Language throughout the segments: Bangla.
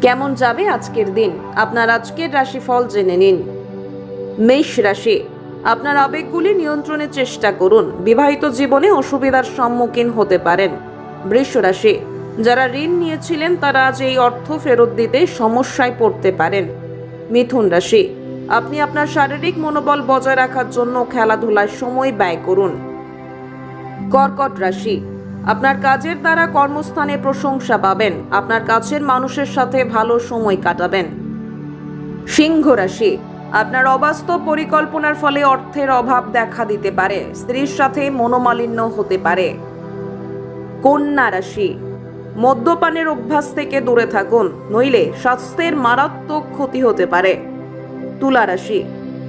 কেমন যাবে আজকের দিন? আপনার আজকের রাশিফল জেনে নিন। মেষ রাশি, আপনার আবেগগুলি নিয়ন্ত্রণের চেষ্টা করুন। বিবাহিত জীবনে অসুবিধার সম্মুখীন হতে পারেন। বৃষ রাশি, যারা ঋণ নিয়েছিলেন, তারা আজ এই অর্থ ফেরত দিতে সমস্যায় পড়তে পারেন। মিথুন রাশি, আপনি আপনার শারীরিক মনোবল বজায় রাখার জন্য খেলাধুলায় সময় ব্যয় করুন। কর্কট রাশি আপনার কাজের দ্বারা কর্মস্থানে প্রশংসা পাবেন। আপনার কাছের মানুষের সাথে ভালো সময় কাটাবেন। সিংহ রাশি, আপনার অবাস্তব পরিকল্পনার ফলে অর্থের অভাব দেখা দিতে পারে। স্ত্রীর সাথে মনোমালিন্য হতে পারে। কন্যা রাশি, মদ্যপানের অভ্যাস থেকে দূরে থাকুন, নইলে স্বাস্থ্যের মারাত্মক ক্ষতি হতে পারে। তুলা রাশি,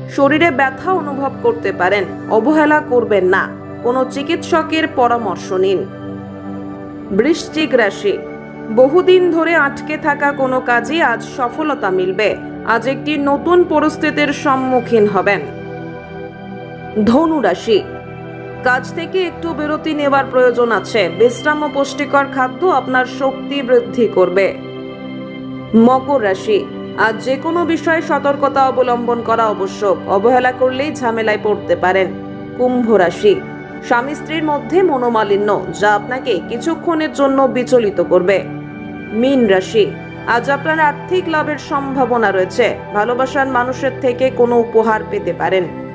শরীরে ব্যথা অনুভব করতে পারেন, অবহেলা করবেন না। কোনো চিকিৎসকের পরামর্শ নিন। বৃশ্চিক রাশি। বহুদিন ধরে আটকে থাকা কোনো কাজে আজ সফলতা মিলবে। আজ একটি নতুন পরিস্থিতির সম্মুখীন হবেন। ধনু রাশি। কাজ থেকে একটু বিরতি নেবার প্রয়োজন আছে। বিশ্রাম ও পুষ্টিকর খাদ্য আপনার শক্তি বৃদ্ধি করবে। মকর রাশি। আজ যে কোনো বিষয়ে সতর্কতা অবলম্বন করা আবশ্যক। অবহেলা করলেই ঝামেলায় পড়তে পারেন। কুম্ভ রাশি। স্বামী স্ত্রীর মধ্যে মনোমালিন্য, যা আপনাকে কিছুক্ষণের জন্য বিচলিত করবে। মীন রাশি, আজ আপনার আর্থিক লাভের সম্ভাবনা রয়েছে। ভালোবাসার মানুষের থেকে কোনো উপহার পেতে পারেন।